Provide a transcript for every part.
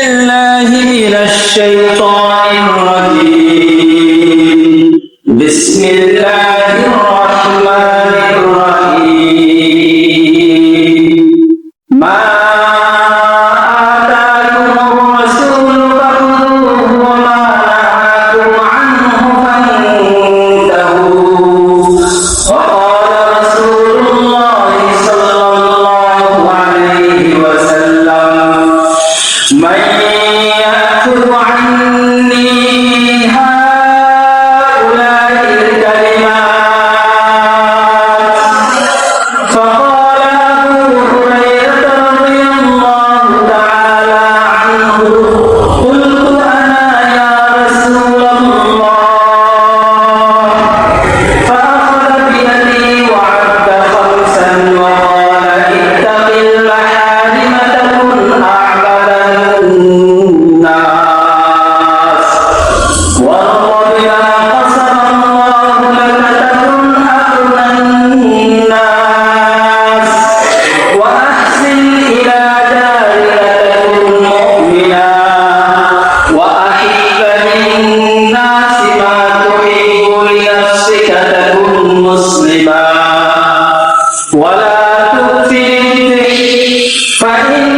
بالله من الشيطان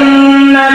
أن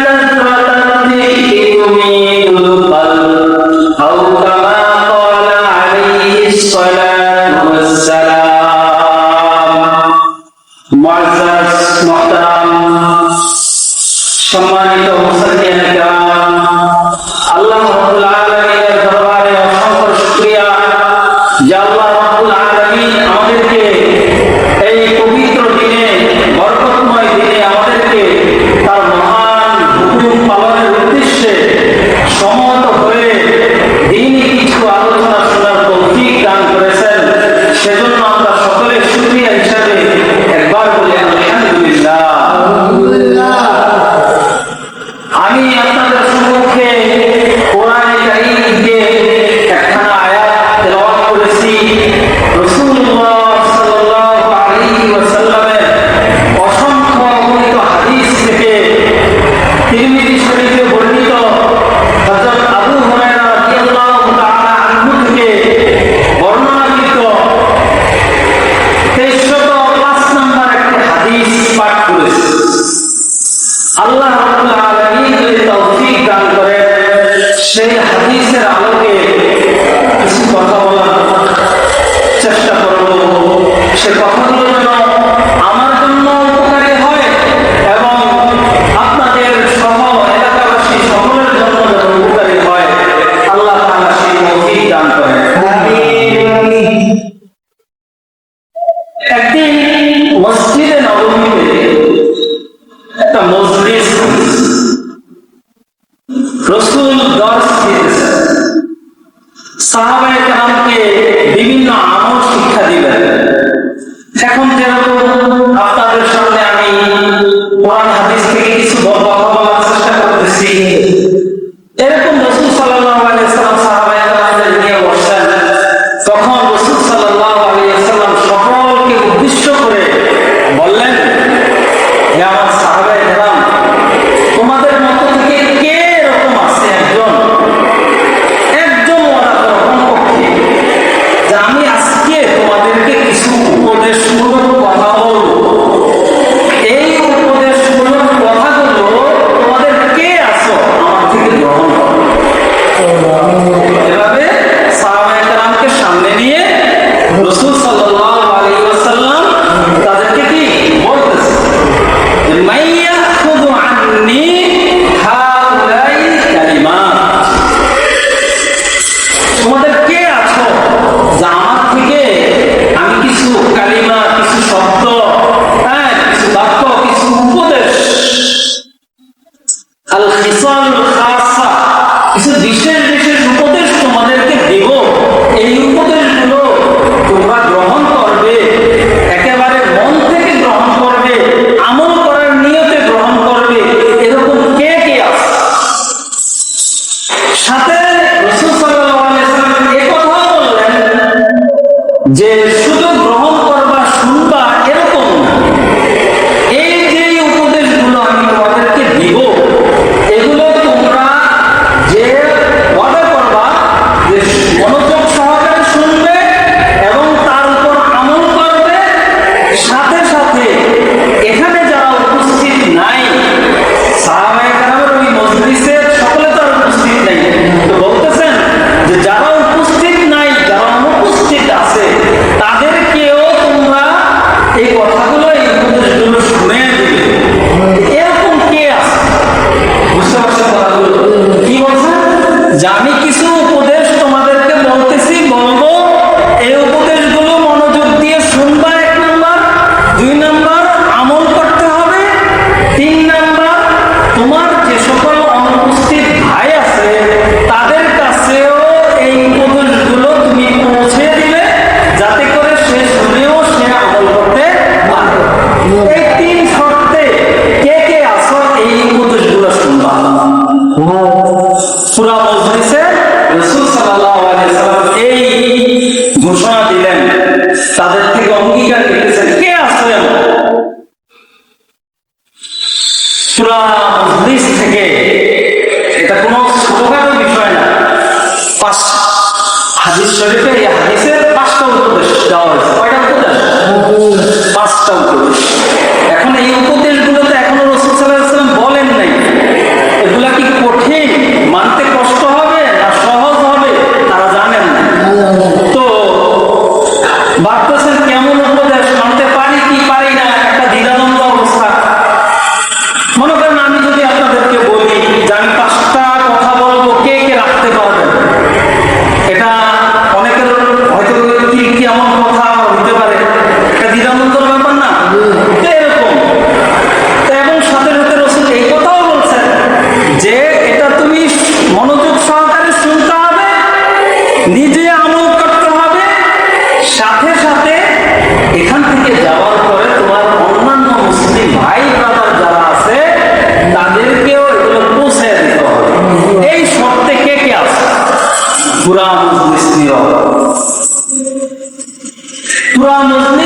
হে আমার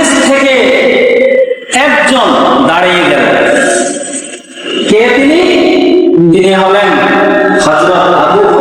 মজলিস থেকে একজন দাঁড়িয়ে গেলেন কে তিনি? তিনি হলেন হজরত আবু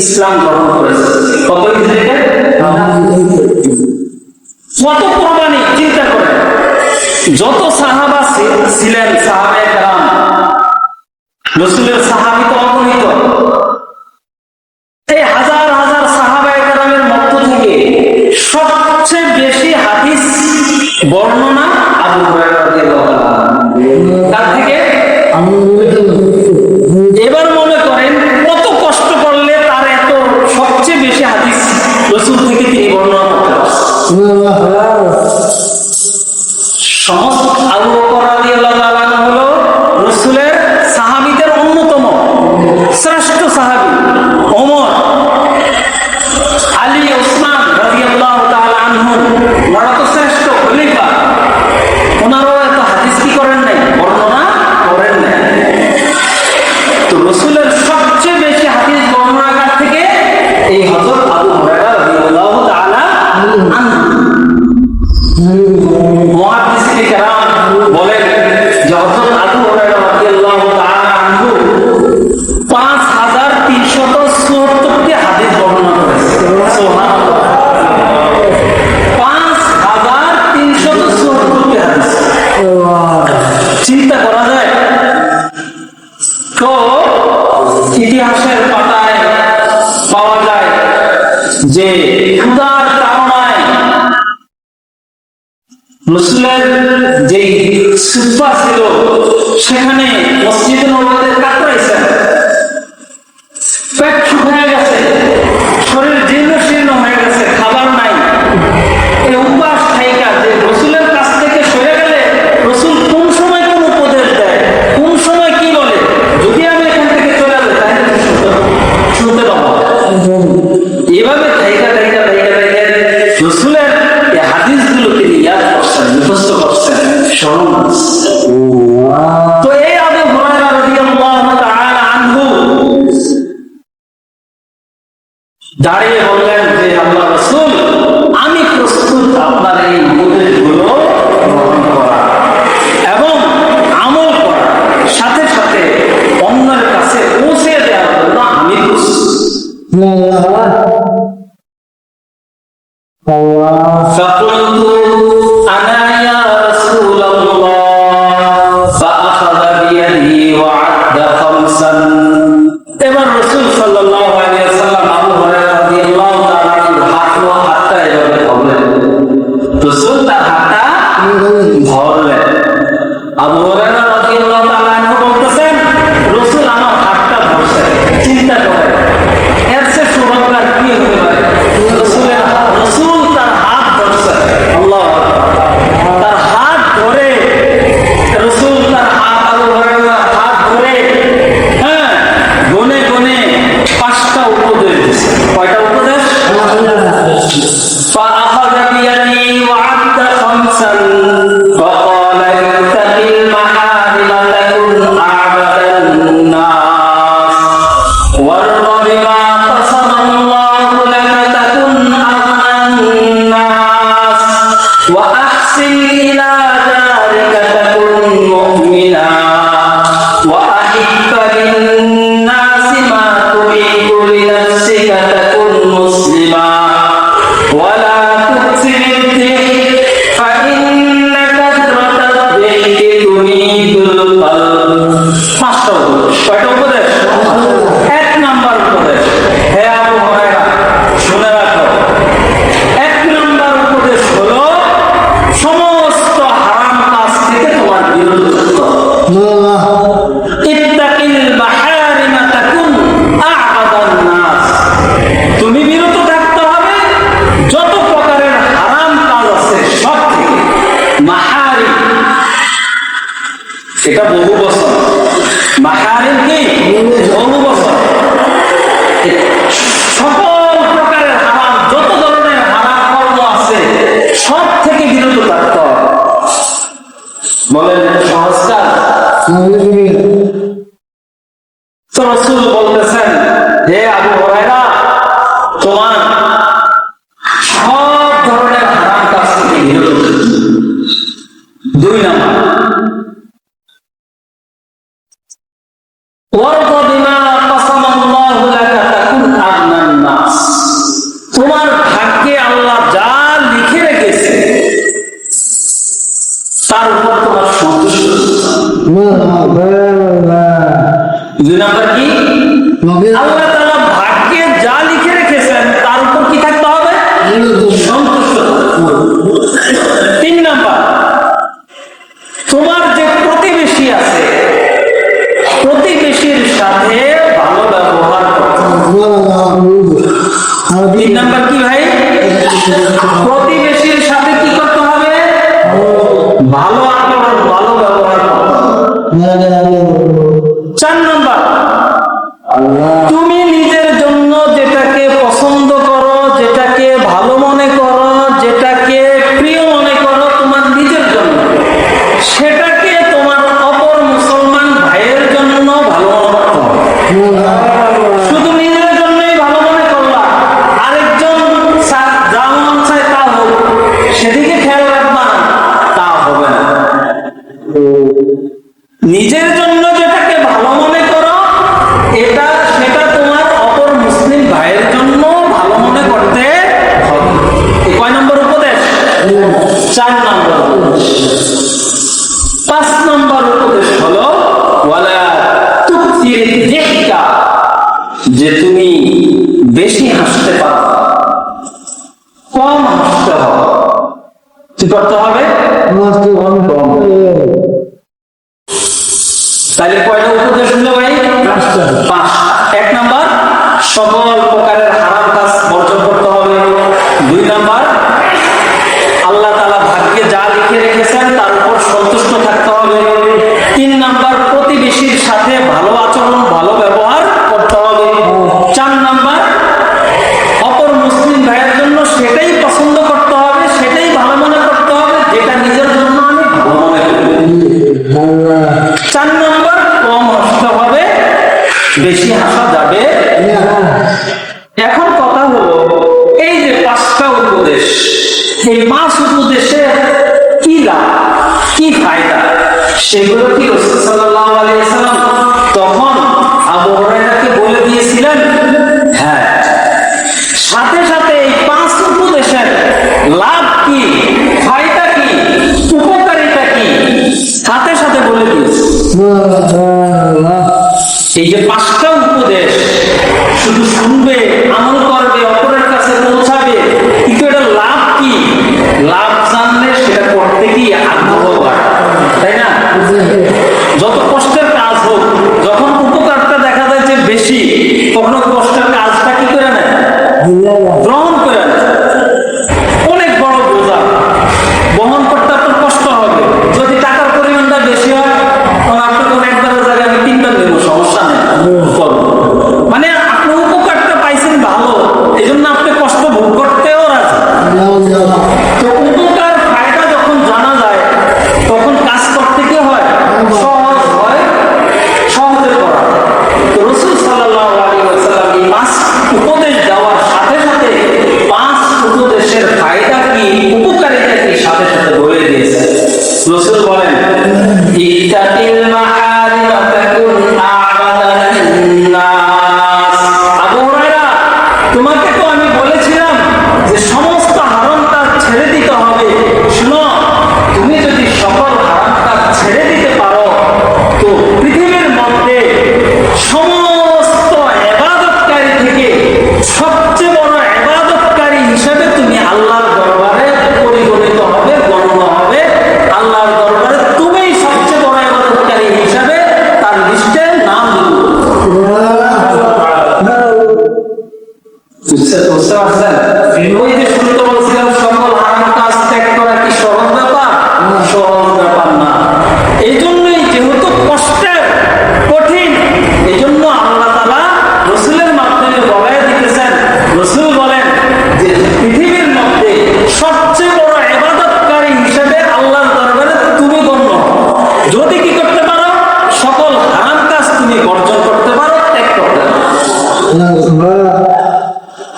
ইসলাম গ্রহণ করেছে। কত হিজড়িতে কত প্রমাণিক চিন্তা করেন যত সাহাবা ছিলেন সাহাবায়ে কারাম জুব্বা ছিল সেখানে মসজিদ নবাবের কাতারে আল্লাহ Ah, তিন নাম্বার তোমার যে প্রতিবেশী আছে প্রতিবেশীর সাথে ভালো ব্যবহার তিন নাম্বার কি ভাই? সেগুলো কি রসুল সাল্লাহ আলিয়া তখন আবহাওয়া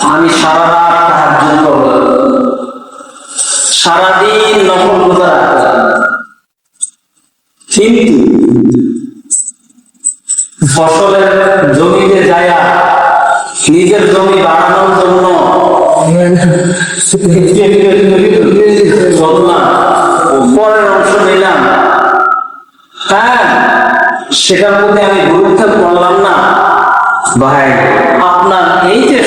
আমি সারা রাত তাহার করব সারাদিন নকল রোজা রাখতাম কিন্তু ফসলের জমিতে যায়া নিজের জমি বাড়ানোর জন্য হ্যাঁ, সেটার মধ্যে আমি গুরুত্ব করলাম না। ভাই, আপনার এই যে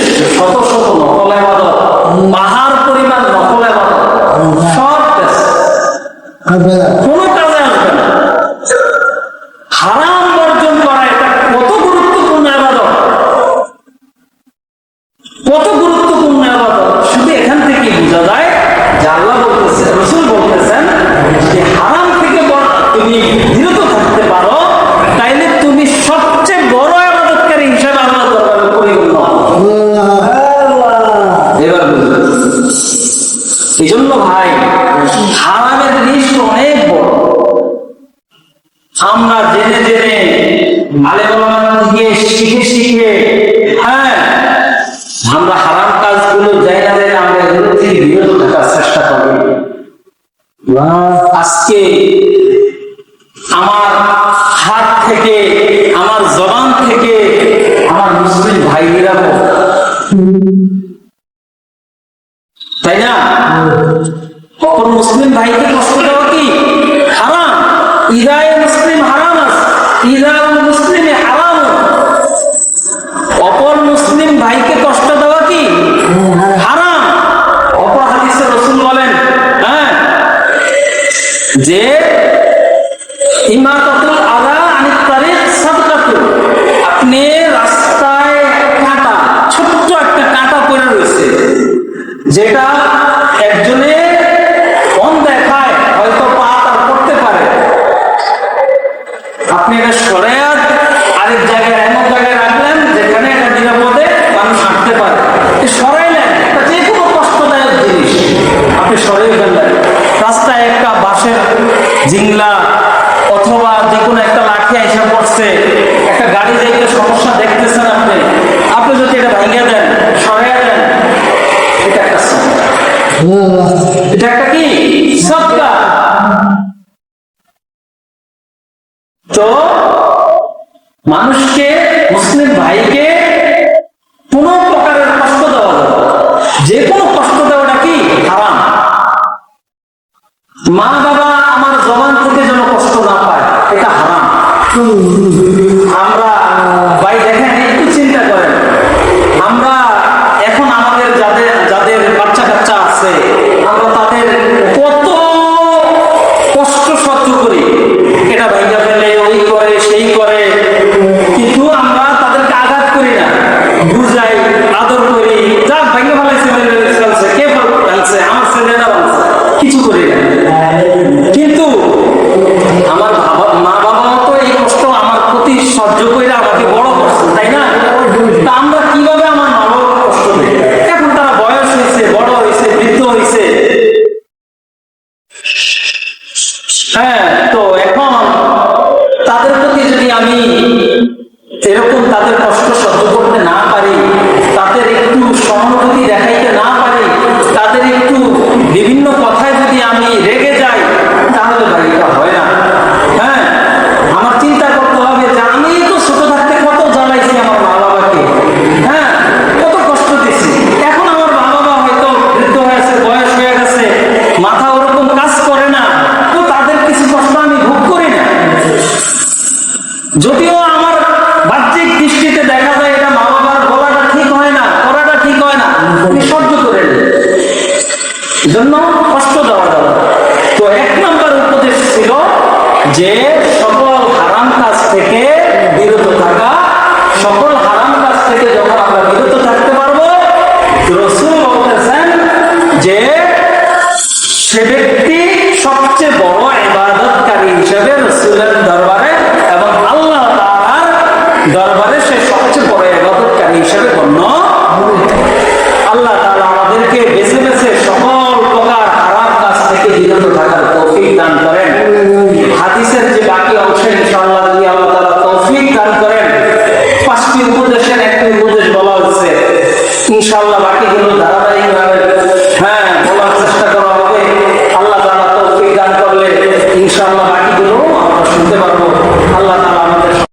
শত শত নকল এবাদত পাহাড় পরিমাণ নকল এবাদত সব কোনটা मुस्लिम भाई की मुस्लिम की हराम ईदा मुस्लिम हराम ईदा আমরা তাদের কষ্ট সহ্য করতে না পারি